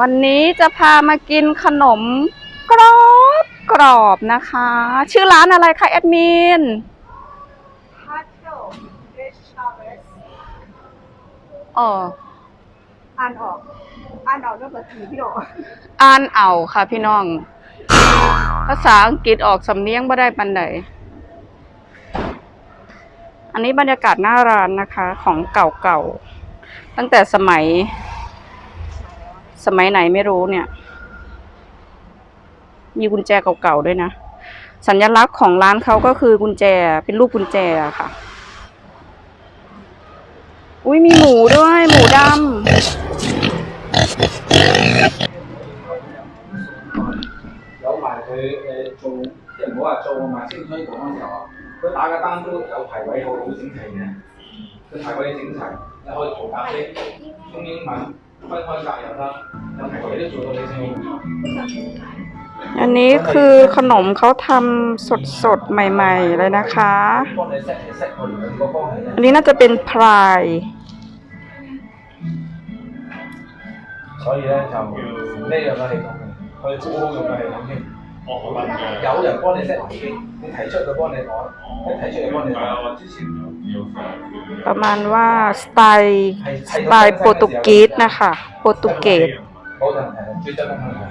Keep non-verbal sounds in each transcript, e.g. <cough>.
วันนี้จะพามากินขนมกรอบกรอบนะคะ ชื่อร้านอะไรคะแอดมิน Hardtail Fish Harvest เอออ่านออกอ่านออกด้วยภาษาพี่ออกอ่านเอาค่ะพี่น้อง ภาษาอังกฤษออกสำเนียงบ่ได้ปันใดอันนี้บรรยากาศหน้าร้านนะคะ ของเก่าๆตั้งแต่สมัย สมัยไหนไม่รู้เนี่ย มีกุญแจเก่าๆด้วยนะ สัญลักษณ์ของร้านเขาก็คือกุญแจเป็นรูปกุญแจอะค่ะ อุ้ยมีหมูด้วย หมูดำ 有埋佢诶做，即系唔好话做埋清推广嘅时候啊，佢打嘅单都有排位好好整齐嘅，佢排位整齐，你可以做咖啡、中英文分开格又得，有排位都做到你清楚。 อันนี้คือขนมเขาทำสดสดๆ ใหม่ ๆ เลยนะคะ 帮你 set 嚟 set 我哋两个方向 อันนี้น่าจะเป็นพราย 所以咧就呢样嘅系统嘅，佢好好用嘅系统添。 哦，好撚嘅。有人帮你 set 已经，你提出佢帮你改，一提出佢帮你系啊，改。我之前有有上 ประมาณว่าสไตล์สไตล์โปรตุเกสนะคะ โปรตุเกส 冇问题，绝对冇问题。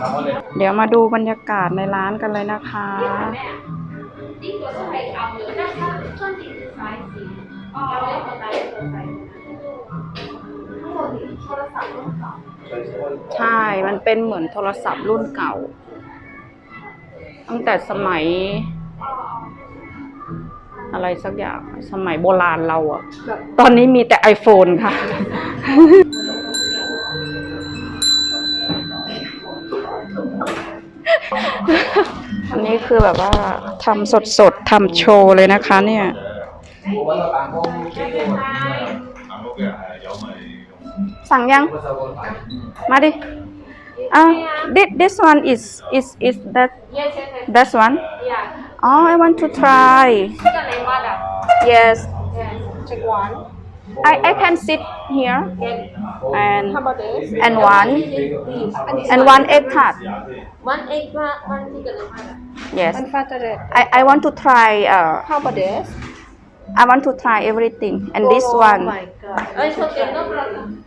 嗱，我哋 เดี๋ยวมาดูบรรยากาศในร้านกันเลยนะคะ 呢个都系牛嘅，但系它分别嘅 size，有一个大一个细。ทั้งหมดนี้โทรศัพท์รุ่นเก่า ใช่ มันเป็นเหมือนโทรศัพท์รุ่นเก่า ตั้งแต่สมัย อะไรสักอย่าง สมัยโบราณเราอะตอนนี้มีแต่ iPhone ค่ะ อันนี้คือแบบว่าทำสดสดทำโชว์เลยนะคะ เนี่ยสั่งยัง มาดิ Ah, uh, this, this one is is is that yes, this one? Yeah. Oh, I want to try. Yes. yes. Check one. I, I can sit here and and one and one egg tart. One egg one Yes. I, I want to try uh, how about this? I want to try everything and this oh one my god Oh, it's okay, no problem.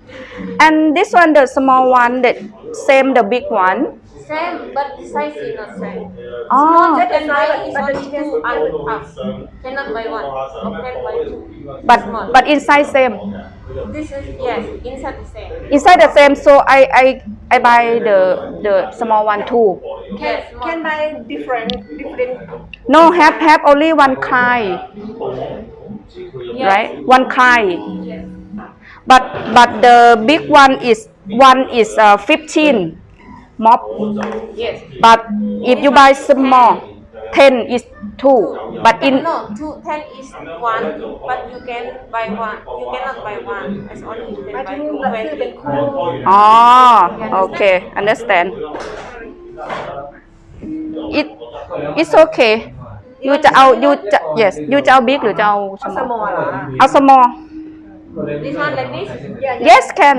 and this one the small one that same the big one Same, but the size is not same. oh Just the size is only two and half. Cannot buy one. Or can buy two. but Small. but inside same This is yes, inside the same. inside the same so I I I buy the the small one too Yes, can buy different different no have have only one kind right? One kind. But but the big one is one is uh, 15 mop. Yes. But if you buy small, 10 is two. But in No, two, ten is one, but you can buy one. You cannot buy one. It's only you can buy two when it's cool. oh okay understand. It it's okay. ยูจะเอายูจะ yes ยูจะเอา big หรือจะเอา เอา small small เหรอ เอา small This one like this? yes can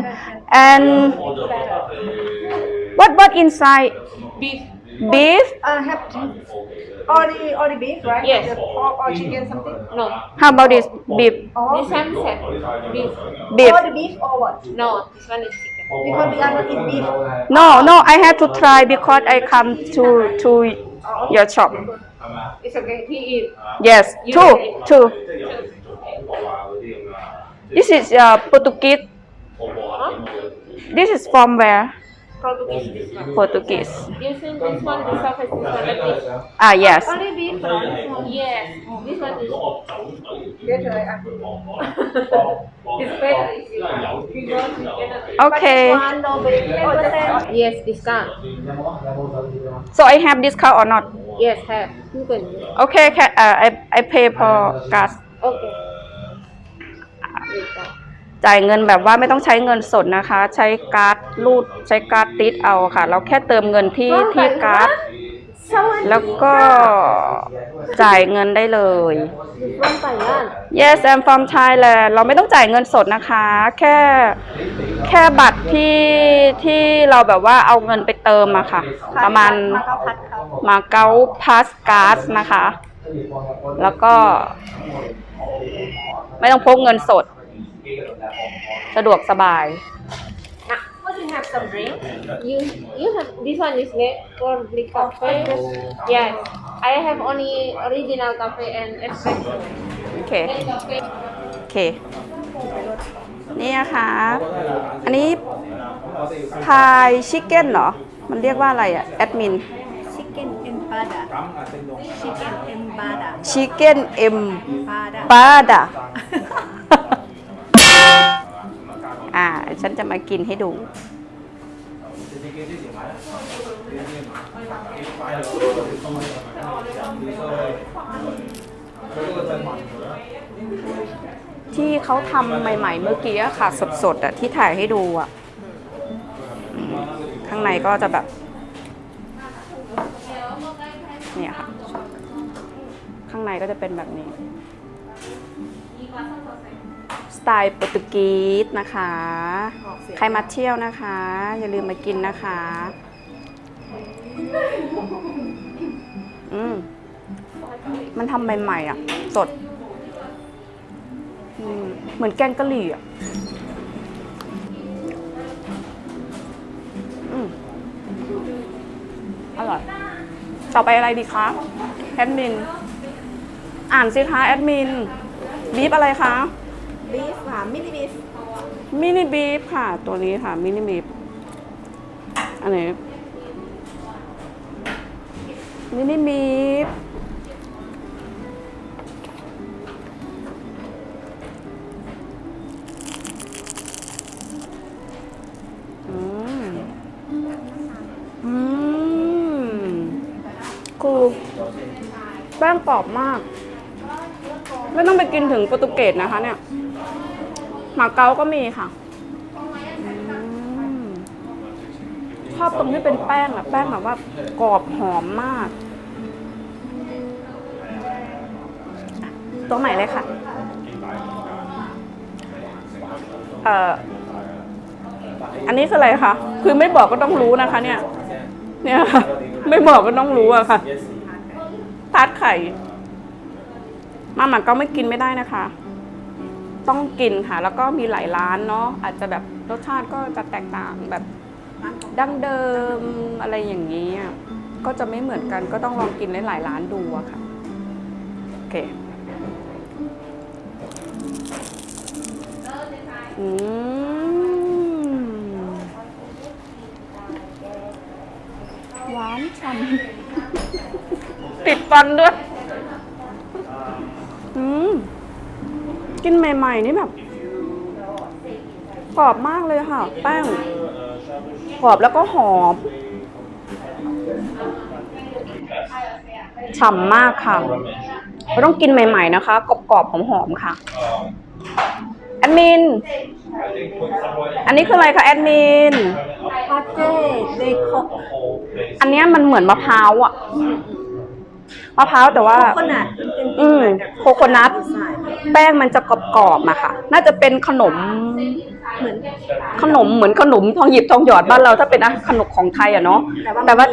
and what what inside Beef. beef uh have all the all the beef right Yes. the pork or chicken something No. how about this beef all This one set. Beef. beef all the beef or what No, this one is chicken. because we are not eat beef no no I have to try because I come to to your shop it's okay. He eat. Yes, two, two. This is uh, Portuguese. This is from where? Portuguese. This. Portuguese. Ah, yes. Only. Yes. This one <laughs> Okay. Yes, discount. So I have discount or not? Yes, have. You can. okay can uh, I I pay for gas Okay. จ่ายเงินแบบว่าไม่ต้องใช้เงินสดนะคะ ใช้การ์ดรูดใช้การ์ดติดเอาค่ะ เราแค่เติมเงินที่ที่การ์ด seven แล้วก็จ่ายเงินได้เลย From Thailand Yes I'm from Thailand เราไม่ต้องจ่ายเงินสดนะคะ แค่แค่บัตรที่ที่เราแบบว่าเอาเงินไปเติมอะค่ะ ประมาณมาเก้าพัดเขามาเก๊าพาสการ์ดนะคะ แล้วก็ ไม่ต้องพกเงินสด สะดวกสบาย What you have some drink? You you have this one is made for black coffee. Yes, I have only original coffee and espresso. โอเค Black coffee. โอเค นี่นะคะ อันนี้พายชิคเก้นเหรอ มันเรียกว่าอะไรอะแอดมิน Chicken empada Chicken empada ชิคเก้นเอ็ม empada ปาดะอ่า ฉันจะมากินให้ดู ที่เขาทำใหม่ ๆ เมื่อกี้อะค่ะ สดๆอะที่ถ่ายให้ดูอะข้างในก็จะแบบ เนี่ยค่ะ ข้างในก็จะเป็นแบบนี้ ไตล์โปรตุเกสนะคะ ใครมาเที่ยวนะคะ อย่าลืมมากินนะคะ อืมมันทำใหม่ๆอะ สดอืมเหมือนแกงกะหรี่อะอืมอร่อย ต่อไปอะไรดีคะแอดมิน อ่านสิคะแอดมินบีฟอะไรคะ beef ค่ะ mini beef มินิบีฟค่ะ ตัวนี้ค่ะมินิบีฟอันไหนมินิบีฟอืมอืมคือแป้งกรอบมาก ไม่ต้องไปกินถึงโปรตุเกสนะคะเนี่ย มาเก๊าก็มีค่ะอืมชอบตรงที่เป็นแป้งอะแป้งแบบว่ากรอบหอมมากอะตรงไหนเลยค่ะ เอ่อ อันนี้คืออะไรคะ คือไม่บอกก็ต้องรู้นะคะ เนี่ย เนี่ยค่ะไม่บอกก็ต้องรู้อะค่ะ ทาดไข่ มาหมาเก๊าไม่กินไม่ได้นะคะ ต้องกินค่ะ แล้วก็มีหลายร้านเนาะอาจจะแบบรสชาติก็จะแตกต่างแบบดั้งเดิมอะไรอย่างนี้อะก็จะไม่เหมือนกันก็ต้องลองกินหลายๆร้านดูอะค่ะโอเคอืมหวานฉ่ำติดฟันด้วย อืม กินใหม่ ๆ นี่แบบกรอบมากเลยค่ะ แป้งกรอบแล้วก็หอมฉ่ำมากค่ะเราต้องกินใหม่ ๆ นะคะกรอบๆหอมๆค่ะแอดมิน อันนี้คืออะไรคะแอดมิน pate they cook อันเนี้ยมันเหมือนมะพร้าวอะมะพร้าวแต่ว่าขนาดมันเป็นอืมโคโคนัทใช่ แป้งมันจะกรอบๆอะค่ะ น่าจะเป็นขนมเหมือนขนมเหมือนขนมทองหยิบทองหยอดบ้านเราถ้าเป็นอาขนมของไทยอะเนาะแต่ว่าแต่ว่า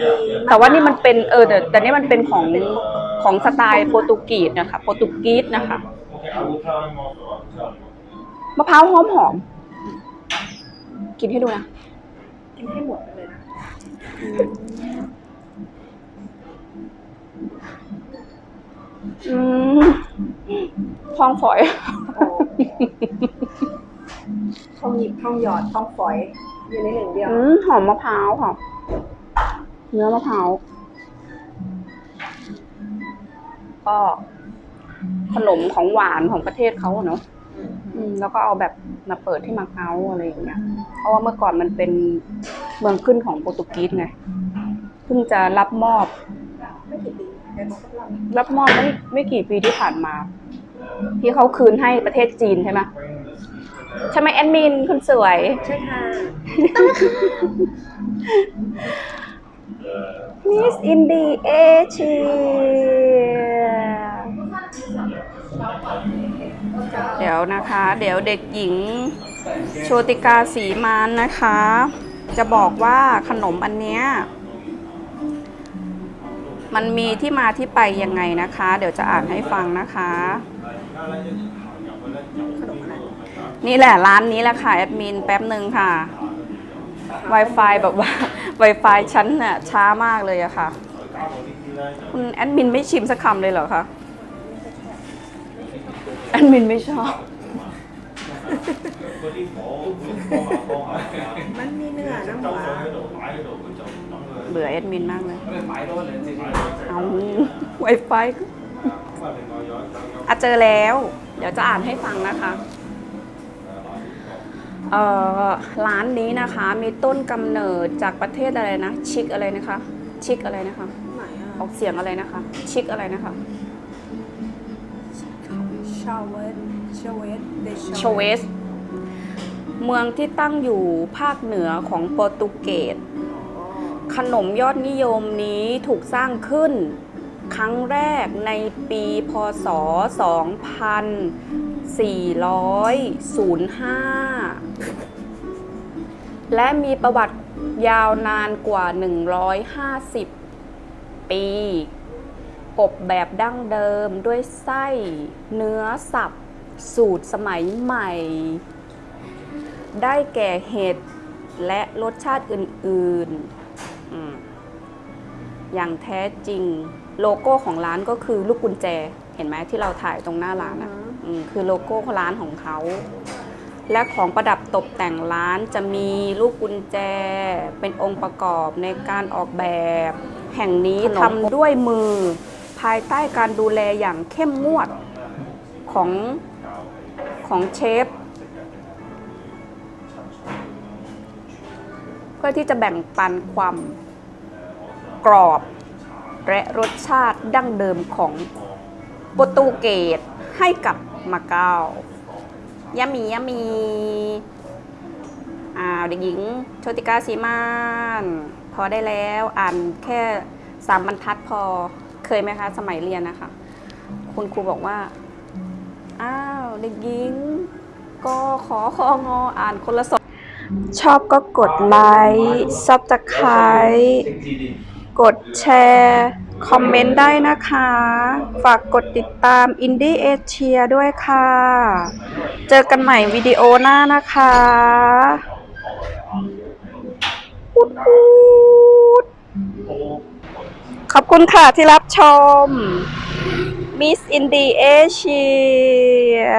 แต่ว่านี่มันเป็นเออแต่แต่นี่มันเป็นของของสไตล์โปรตุกีสนะคะโปรตุกีสนะคะมะพร้าวหอมหอมๆกินให้ดูนะกินให้หมดไปเลยนะอืม ทองฝอย ทองหยิบทองหยอดทองฝอย อยู่ในหนึ่งเดียว อืมหอมมะพร้าวค่ะ เนื้อมะพร้าวก็ขนมของหวานของประเทศเขาอะเนาะอืมแล้วก็เอาแบบมาเปิดที่มาเก๊าอะไรอย่างเงี้ย เพราะว่าเมื่อก่อนมันเป็นเมืองขึ้นของโปรตุเกสไง เพิ่งจะรับมอบ ไม่กี่ปีแต่เขาก็ลองรับมอบไม่ไม่กี่ปีที่ผ่านมา ที่เขาคืนให้ประเทศจีนใช่ไหมใช่ไหมแอดมินคนสวย ใช่ค่ะมิสอินดีเอเชียเดี๋ยวนะคะ เดี๋ยวเด็กหญิงโชติกาสีมานนะคะ จะบอกว่าขนมอันเนี้ยมันมีที่มาที่ไปยังไงนะคะ เดี๋ยวจะอ่านให้ฟังนะคะ นี่แหละร้านนี้แหละค่ะแอดมินแป๊บหนึ่งค่ะ Wi-Fi แบบว่า Wi-Fi ชั้นน่ะช้ามากเลยอะค่ะ คุณแอดมินไม่ชิมสักคำเลยเหรอคะแอดมินไม่ชอบ มันมีเนื้อนะหมาเบื่อแอดมินมากเลย เอาไวไฟ อะเจอแล้ว เดี๋ยวจะอ่านให้ฟังนะคะเอ่อร้านนี้นะคะมีต้นกำเนิดจากประเทศอะไรนะ ชิกอะไรนะคะ ชิกอะไรนะคะไหนอะออกเสียงอะไรนะคะ ชิกอะไรนะคะชาวเวสชาวเวสเดโชเวสเมืองที่ตั้งอยู่ภาคเหนือของโปรตุเกสขนมยอดนิยมนี้ถูกสร้างขึ้น ครั้งแรกในปีพศ 2405 และมีประวัติยาวนานกว่า 150 ปี อบแบบดั้งเดิมด้วยไส้เนื้อสับ สูตรสมัยใหม่ ได้แก่เห็ดและรสชาติอื่น ๆออย่างแท้จริง โลโก้ของร้านก็คือลูกกุญแจ เห็นไหมที่เราถ่ายตรงหน้าร้านอะอืมคือโลโก้ร้านของเขา และของประดับตกแต่งร้านจะมีลูกกุญแจ เป็นองค์ประกอบในการออกแบบ แห่งนี้ทำด้วยมือ ภายใต้การดูแลอย่างเข้มงวดของของเชฟ เพื่อที่จะแบ่งปันความกรอบ และรสชาติดั้งเดิมของโปรตุเกสให้กับมาเก๊ายามียามีอ่าวเด็กหญิงโชติกาสีมานพอได้แล้วอ่านแค่สามบรรทัดพอเคยไหมคะ สมัยเรียนนะคะ คุณครูบอกว่า อ้าวเด็กหญิง ก็ขอคองออ่านคนละสองชอบก็กดไลค์ซับสไคร กดแชร์ คอมเมนต์ได้นะคะ ฝากกดติดตามอินดี้เอเชียด้วยค่ะ เจอกันใหม่วิดีโอหน้านะคะอุดอุดขอบคุณค่ะที่รับชม Miss Indie Asia